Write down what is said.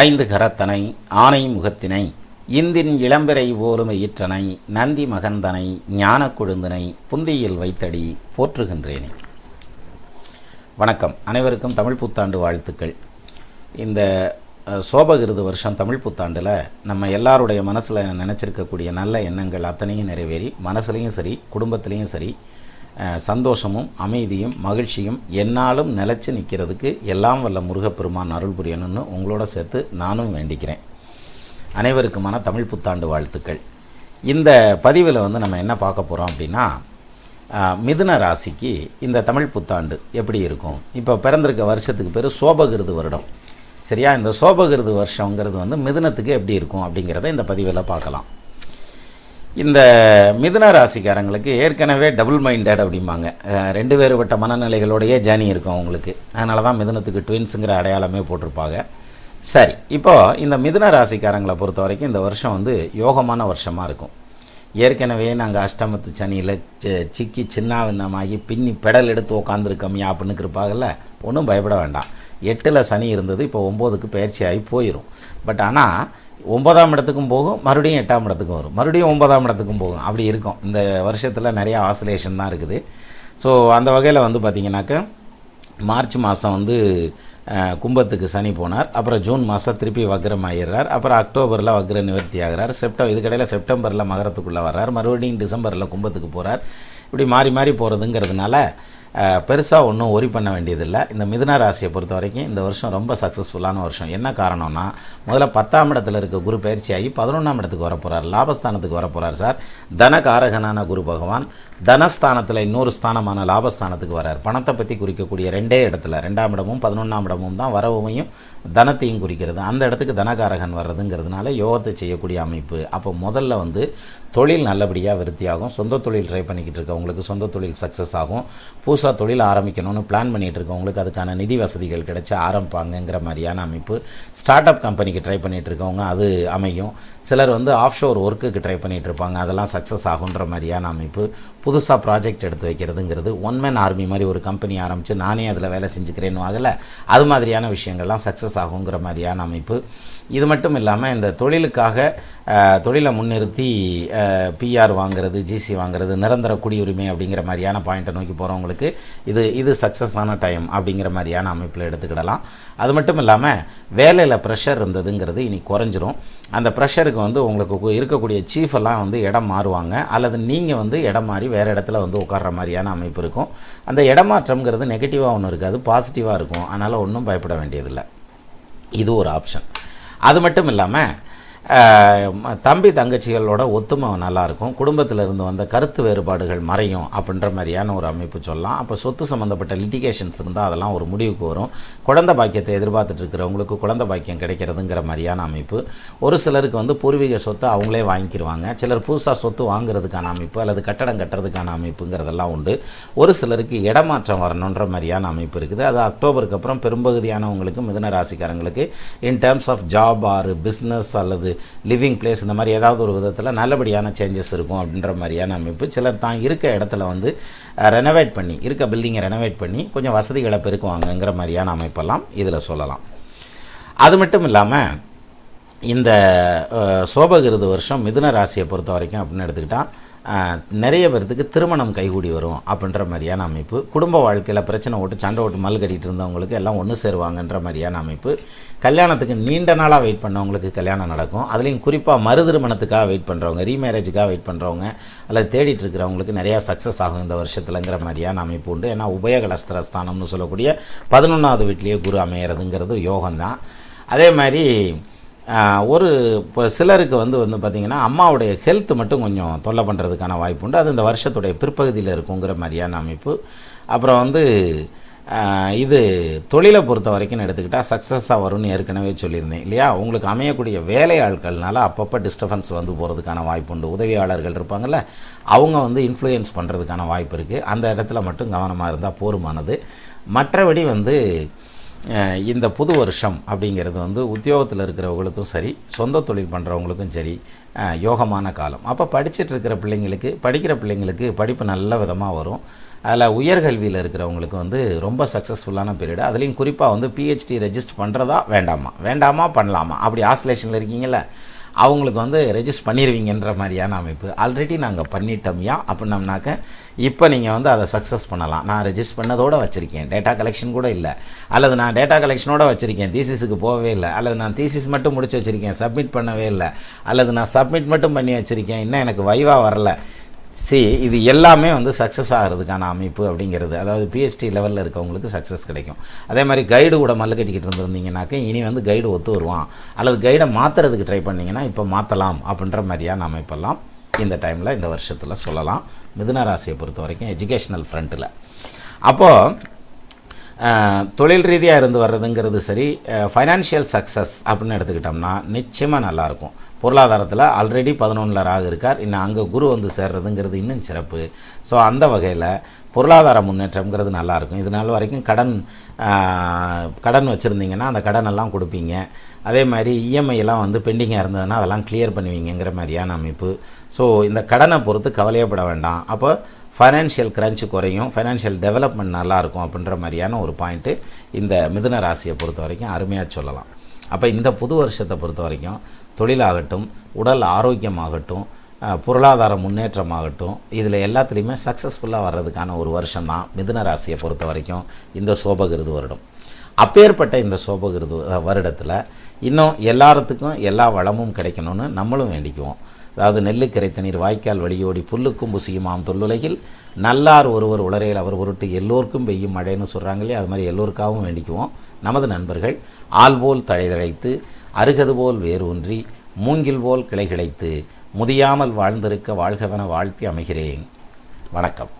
ஐந்து கரத்தனை ஆனை முகத்தினை இந்தின் இளம்பெறை போலும் ஈற்றனை நந்தி மகந்தனை ஞானக் கொழுந்தனை புந்தியில் வைத்தடி போற்றுகின்றேனே. வணக்கம். அனைவருக்கும் தமிழ் புத்தாண்டு வாழ்த்துக்கள். இந்த சோபகிருது வருஷம் தமிழ் புத்தாண்டில் நம்ம எல்லாருடைய மனசில் நினச்சிருக்கக்கூடிய நல்ல எண்ணங்கள் அத்தனையும் நிறைவேறி மனசுலையும் சரி குடும்பத்திலையும் சரி சந்தோஷமும் அமைதியும் மகிழ்ச்சியும் என்னாலும் நிலச்சி நிற்கிறதுக்கு எல்லாம் வல்ல முருகப்பெருமான் அருள் புரியணும்னு உங்களோட சேர்த்து நானும் வேண்டிக்கிறேன். அனைவருக்குமான தமிழ் புத்தாண்டு வாழ்த்துக்கள். இந்த பதிவில் வந்து நம்ம என்ன பார்க்க போகிறோம் அப்படின்னா மிதுன ராசிக்கு இந்த தமிழ் புத்தாண்டு எப்படி இருக்கும்? இப்போ பிறந்திருக்க வருஷத்துக்கு பேர் சோபகிருது வருடம். சரியா? இந்த சோபகிருது வருஷங்கிறது வந்து மிதுனத்துக்கு எப்படி இருக்கும் அப்படிங்கிறத இந்த பதிவில் பார்க்கலாம். இந்த மிதுன ராசிக்காரங்களுக்கு ஏற்கனவே டபுள் மைண்டட் அப்படிம்பாங்க. ரெண்டு வேறுபட்ட மனநிலைகளோடையே ஜேர்னி இருக்கும் அவங்களுக்கு. அதனால தான் மிதுனத்துக்கு ட்வின்ஸுங்கிற அடையாளமே போட்டிருப்பாங்க. சரி இப்போது இந்த மிதுன ராசிக்காரங்களை பொறுத்த வரைக்கும் இந்த வருஷம் வந்து யோகமான வருஷமாக இருக்கும். ஏற்கனவே நாங்கள் அஷ்டமத்து சனியில் சிக்கி சின்னாவின்னமாகி பின்னி பெடல் எடுத்து உக்காந்துருக்கோமியா அப்படின்னு இருப்பாங்கல்ல? ஒன்றும் பயப்பட வேண்டாம். எட்டில் சனி இருந்தது இப்போ ஒம்போதுக்கு பயிற்சி ஆகி போயிடும் பட் ஆனால் ஒன்பதாம் இடத்துக்கும் போகும் மறுபடியும் எட்டாம் இடத்துக்கும் வரும். மறுபடியும் ஒன்பதாம் இடத்துக்கும் போகும். அப்படி இருக்கும். இந்த வருஷத்தில் நிறையா ஆசிலேஷன் தான் இருக்குது. ஸோ அந்த வகையில் வந்து பார்த்திங்கனாக்கா மார்ச் மாதம் வந்து கும்பத்துக்கு சனி போனார். அப்புறம் ஜூன் மாதம் திருப்பி வக்ரம் ஆகிடுறார் அப்புறம் அக்டோபரில் வக்ர நிவர்த்தி ஆகிறார். செப்டம் இதுக்கடையில் செப்டம்பரில் மகரத்துக்குள்ளே வர்றார். மறுபடியும் டிசம்பரில் கும்பத்துக்கு போகிறார் இப்படி மாறி மாறி போகிறதுங்கிறதுனால பெருசாக ஒன்றும் ஒரி பண்ண வேண்டியதில்லை. இந்த மிதுன ராசியை பொறுத்த வரைக்கும் இந்த வருஷம் ரொம்ப சக்ஸஸ்ஃபுல்லான வருஷம். என்ன காரணம்னா முதல்ல பத்தாம் இடத்துல இருக்க குரு பயிற்சி ஆகி பதினொன்றாம் இடத்துக்கு வர போகிறார் லாபஸ்தானத்துக்கு வர போகிறார் சார். தனகாரகனான குரு பகவான் தனஸ்தானத்தில் இன்னொரு ஸ்தானமான லாபஸ்தானத்துக்கு வரார். பணத்தை பற்றி குறிக்கக்கூடிய ரெண்டே இடத்துல ரெண்டாம் இடமும் பதினொன்றாம் இடமும் தான் வரவையும் தனத்தையும் குறிக்கிறது. அந்த இடத்துக்கு தனகாரகன் வர்றதுங்கிறதுனால யோகத்தை செய்யக்கூடிய அமைப்பு. அப்போ முதல்ல வந்து தொழில் நல்லபடியாக விருத்தியாகும். சொந்த தொழில் ட்ரை பண்ணிக்கிட்டு இருக்கவங்களுக்கு சொந்த தொழில் சக்ஸஸ் ஆகும். புதுசாக தொழில் ஆரம்பிக்கணும்னு பிளான் பண்ணிகிட்டு இருக்கவங்களுக்கு அதுக்கான நிதி வசதிகள் கிடைச்சி ஆரம்பிப்பாங்கங்கிற மாதிரியான அமைப்பு. ஸ்டார்ட் அப் கம்பெனிக்கு ட்ரை பண்ணிகிட்டு இருக்கவங்க அது அமையும். சிலர் வந்து ஆஃப் ஷோர் ஒர்க்குக்கு ட்ரை பண்ணிகிட்டு இருப்பாங்க அதெல்லாம் சக்ஸஸ் ஆகுன்ற மாதிரியான அமைப்பு புதுசாக ப்ராஜெக்ட் எடுத்து வைக்கிறதுங்கிறது ஒன் மேன் ஆர்மி மாதிரி ஒரு கம்பெனி ஆரம்பித்து நானே அதில் வேலை செஞ்சுக்கிறேன்னு ஆகலை. அது மாதிரியான விஷயங்கள்லாம் சக்ஸஸ் ஆகுங்கிற மாதிரியான அமைப்பு. இது மட்டும் இல்லாமல் இந்த தொழிலுக்காக தொழிலை முன்னிறுத்தி பிஆர் வாங்குறது ஜிசி வாங்குறது நிரந்தர குடியுரிமை அப்படிங்கிற மாதிரியான பாயிண்ட்டை நோக்கி போகிறவங்களுக்கு இது இது சக்ஸஸான டைம் அப்படிங்கிற மாதிரியான அமைப்பில் எடுத்துக்கிடலாம். அது மட்டும் இல்லாமல் வேலையில் ப்ரெஷர் இருந்ததுங்கிறது இனி குறைஞ்சிரும். அந்த ப்ரெஷருக்கு வந்து உங்களுக்கு இருக்கக்கூடிய சீஃப் எல்லாம் வந்து இடம் மாறுவாங்க. அல்லது நீங்கள் வந்து இடம் மாறி வேறு இடத்துல வந்து உட்கார்ற மாதிரியான அமைப்பு இருக்கும். அந்த இடமாற்றம்ங்கிறது நெகட்டிவாக ஒன்றும் இருக்காது பாசிட்டிவாக இருக்கும். அதனால் ஒன்றும் பயப்பட வேண்டியதில்லை. இது ஒரு ஆப்ஷன் அது மட்டும் இல்லாமல் தம்பி தங்கச்சிகளோட ஒத்துமை நல்லாயிருக்கும். குடும்பத்தில் இருந்து வந்த கருத்து வேறுபாடுகள் மறையும் அப்படின்ற மாதிரியான ஒரு அமைப்பு சொல்லலாம். அப்போ சொத்து சம்மந்தப்பட்ட லிட்டிகேஷன்ஸ் இருந்தால் அதெல்லாம் ஒரு முடிவுக்கு வரும். குழந்த பாக்கியத்தை எதிர்பார்த்துட்டு இருக்கிறவங்களுக்கு குழந்த பாக்கியம் கிடைக்கிறதுங்கிற மாதிரியான அமைப்பு. ஒரு சிலருக்கு வந்து பூர்வீக சொத்தை அவங்களே வாங்கிக்கிடுவாங்க சிலர் புதுசாக சொத்து வாங்குறதுக்கான அமைப்பு அல்லது கட்டடம் கட்டுறதுக்கான அமைப்புங்கிறதெல்லாம் உண்டு. ஒரு சிலருக்கு இடமாற்றம் வரணுன்ற மாதிரியான அமைப்பு இருக்குது. அது அக்டோபருக்கு அப்புறம் பெரும்பகுதியானவங்களுக்கு மிதன ராசிக்காரங்களுக்கு இன் டேர்ம்ஸ் ஆஃப் ஜாப் ஆறு பிஸ்னஸ் அல்லது லிவிங் பிளேஸ் இந்த மாதிரி ஏதாவது ஒரு விதத்தில் நல்லபடியான சேஞ்சஸ் இருக்கும் அப்படின்ற மாதிரியான அமைப்பு. சிலர் தான் இருக்க இடத்துல வந்து ரெனோவேட் பண்ணி இருக்க பில்டிங்கை ரெனோவேட் பண்ணி கொஞ்சம் வசதிகளை பெருக்குவாங்கங்கிற மாதிரியான அமைப்பெல்லாம் இதில் சொல்லலாம். அது மட்டும் இல்லாமல் இந்த சோபகிருது வருஷம் மிதுன ராசியை பொறுத்த வரைக்கும் அப்படின்னு எடுத்துக்கிட்டால் நிறைய பேர்த்துக்கு திருமணம் கைகூடி வரும் அப்படின்ற மாதிரியான அமைப்பு. குடும்ப வாழ்க்கையில் பிரச்சனை ஓட்டு சண்டை ஓட்டு மல் கட்டிகிட்டு இருந்தவங்களுக்கு எல்லாம் ஒன்று சேருவாங்கன்ற மாதிரியான அமைப்பு. கல்யாணத்துக்கு நீண்ட நாளாக வெயிட் பண்ணவங்களுக்கு கல்யாணம் நடக்கும். அதுலேயும் குறிப்பாக மறு திருமணத்துக்காக வெயிட் பண்ணுறவங்க ரீமேரேஜுக்காக வெயிட் பண்ணுறவங்க அல்லது தேடிட்டு இருக்கிறவங்களுக்கு நிறையா சக்ஸஸ் ஆகும் இந்த வருஷத்துலங்கிற மாதிரியான அமைப்பு உண்டு. ஏன்னா உபயகலஸ்திர ஸ்தானம்னு சொல்லக்கூடிய பதினொன்றாவது வீட்லேயே குரு அமையிறதுங்கிறது யோகம்தான். அதே மாதிரி ஒரு இப்போ சிலருக்கு வந்து வந்து பார்த்திங்கன்னா அம்மாவுடைய ஹெல்த் மட்டும் கொஞ்சம் தொல்லை பண்ணுறதுக்கான வாய்ப்பு உண்டு. அது இந்த வருஷத்துடைய பிற்பகுதியில் இருக்குங்கிற மாதிரியான அமைப்பு. அப்புறம் வந்து இது தொழிலை பொறுத்த வரைக்கும் எடுத்துக்கிட்டால் சக்ஸஸாக வரும்னு ஏற்கனவே சொல்லியிருந்தேன் இல்லையா? உங்களுக்கு அமையக்கூடிய வேலையாட்கள்னால அப்பப்போ டிஸ்டர்பன்ஸ் வந்து போகிறதுக்கான வாய்ப்பு உண்டு. உதவியாளர்கள் இருப்பாங்கள்ல அவங்க வந்து இன்ஃப்ளூயன்ஸ் பண்ணுறதுக்கான வாய்ப்பு இருக்குது அந்த இடத்துல மட்டும் கவனமாக இருந்தால் போருமானது மற்றபடி வந்து இந்த புது வருஷம் அப்படிங்கிறது வந்து உத்தியோகத்தில் இருக்கிறவங்களுக்கும் சரி சொந்த தொழில் பண்ணுறவங்களுக்கும் சரி யோகமான காலம். அப்போ படிச்சுட்டு இருக்கிற பிள்ளைங்களுக்கு படிக்கிற பிள்ளைங்களுக்கு படிப்பு நல்ல விதமாக வரும். அதில் உயர்கல்வியில் இருக்கிறவங்களுக்கு வந்து ரொம்ப சக்ஸஸ்ஃபுல்லான பீரியடு அதுலேயும் குறிப்பாக வந்து பிஹெச்டி ரெஜிஸ்டர் பண்ணுறதா வேண்டாமா? வேண்டாமா பண்ணலாமா? அப்படி ஆசோலேஷனில் இருக்கீங்கள அவங்களுக்கு வந்து ரெஜிஸ்டர் பண்ணிடுவீங்கன்ற மாதிரியான அமைப்பு. ஆல்ரெடி நாங்கள் பண்ணிட்டோம்யா அப்படின்னம்னாக்க இப்போ நீங்கள் வந்து அதை சக்ஸஸ் பண்ணலாம். நான் ரெஜிஸ்டர் பண்ணதோடு வச்சுருக்கேன். டேட்டா கலெக்ஷன் கூட இல்லை. அல்லது நான் டேட்டா கலெக்ஷனோட வச்சுருக்கேன். தீசிஸுக்கு போகவே இல்லை. அல்லது நான் தீசிஸ் மட்டும் முடிச்சு வச்சுருக்கேன். சப்மிட் பண்ணவே இல்லை. அல்லது நான் சப்மிட் மட்டும் பண்ணி வச்சுருக்கேன். இன்னும் எனக்கு வைவாக வரல. சி இது எல்லாமே வந்து சக்ஸஸ் ஆகிறதுக்கான அமைப்பு அப்படிங்கிறது. அதாவது பிஹெச்டி லெவலில் இருக்கவங்களுக்கு சக்ஸஸ் கிடைக்கும். அதே மாதிரி கைடு கூட மல்லு கட்டிக்கிட்டு இருந்திருந்தீங்கன்னாக்க இனி வந்து கைடு ஒத்து வருவான். அல்லது கைடை மாற்றுறதுக்கு ட்ரை பண்ணிங்கன்னா இப்போ மாற்றலாம் அப்படின்ற மாதிரியான அமைப்பெல்லாம் இந்த டைமில் இந்த வருஷத்தில் சொல்லலாம். மிதுன ராசியை பொறுத்த வரைக்கும் எஜுகேஷ்னல் ஃப்ரண்ட்டில் அப்போது தொழில் ரீதியாக இருந்து வர்றதுங்கிறது சரி ஃபைனான்ஷியல் சக்ஸஸ் அப்படின்னு எடுத்துக்கிட்டோம்னா நிச்சயமாக நல்லாயிருக்கும் பொருளாதாரத்தில் ஆல்ரெடி பதினொன்றில் ராகு இருக்கார். இன்னும் அங்கே குரு வந்து சேர்றதுங்கிறது இன்னும் சிறப்பு. ஸோ அந்த வகையில் பொருளாதார முன்னேற்றம்ங்கிறது நல்லாயிருக்கும் இது நாள் வரைக்கும் கடன் கடன் வச்சுருந்தீங்கன்னா அந்த கடன் எல்லாம் கொடுப்பீங்க. அதே மாதிரி இஎம்ஐலாம் வந்து பெண்டிங்காக இருந்ததுன்னா அதெல்லாம் கிளியர் பண்ணுவீங்கங்கிற மாதிரியான அமைப்பு. ஸோ இந்த கடனை பொறுத்து கவலையப்பட வேண்டாம். அப்போ ஃபைனான்ஷியல் கிரன்ச்சு குறையும். ஃபைனான்ஷியல் டெவலப்மெண்ட் நல்லாயிருக்கும் அப்படின்ற மாதிரியான ஒரு பாயிண்ட்டு இந்த மிதுன ராசியை பொறுத்த வரைக்கும் அருமையாக சொல்லலாம். அப்போ இந்த புது வருஷத்தை பொறுத்த வரைக்கும் தொழிலாகட்டும் உடல் ஆரோக்கியமாகட்டும் பொருளாதார முன்னேற்றமாகட்டும் இதில் எல்லாத்துலேயுமே சக்ஸஸ்ஃபுல்லாக வர்றதுக்கான ஒரு வருஷம்தான் மிதுன ராசியை பொறுத்த வரைக்கும் இந்த சோபகிருது வருடம். அப்பேற்பட்ட இந்த சோபகிருது வருடத்தில் இன்னும் எல்லாத்துக்கும் எல்லா வளமும் கிடைக்கணும்னு நம்மளும் வேண்டிக்குவோம். அதாவது நெல்லு தண்ணீர் வாய்க்கால் வழியோடி புல்லுக்கும் புசியுமாம் தொல்லுலகில். நல்லார் ஒருவர் உளரையில் அவர் பொருட்டு எல்லோருக்கும் பெய்யும் மழைன்னு சொல்கிறாங்க இல்லையா? அது மாதிரி எல்லோருக்காகவும் வேண்டிக்குவோம். நமது நண்பர்கள் ஆள் போல் தழைதழைத்து அருகது போல் வேரூன்றி மூங்கில் போல் கிளை கிளைத்து முதியாமல் வாழ்ந்திருக்க வாழ்கவன வாழ்த்தி அமைகிறேன். வணக்கம்.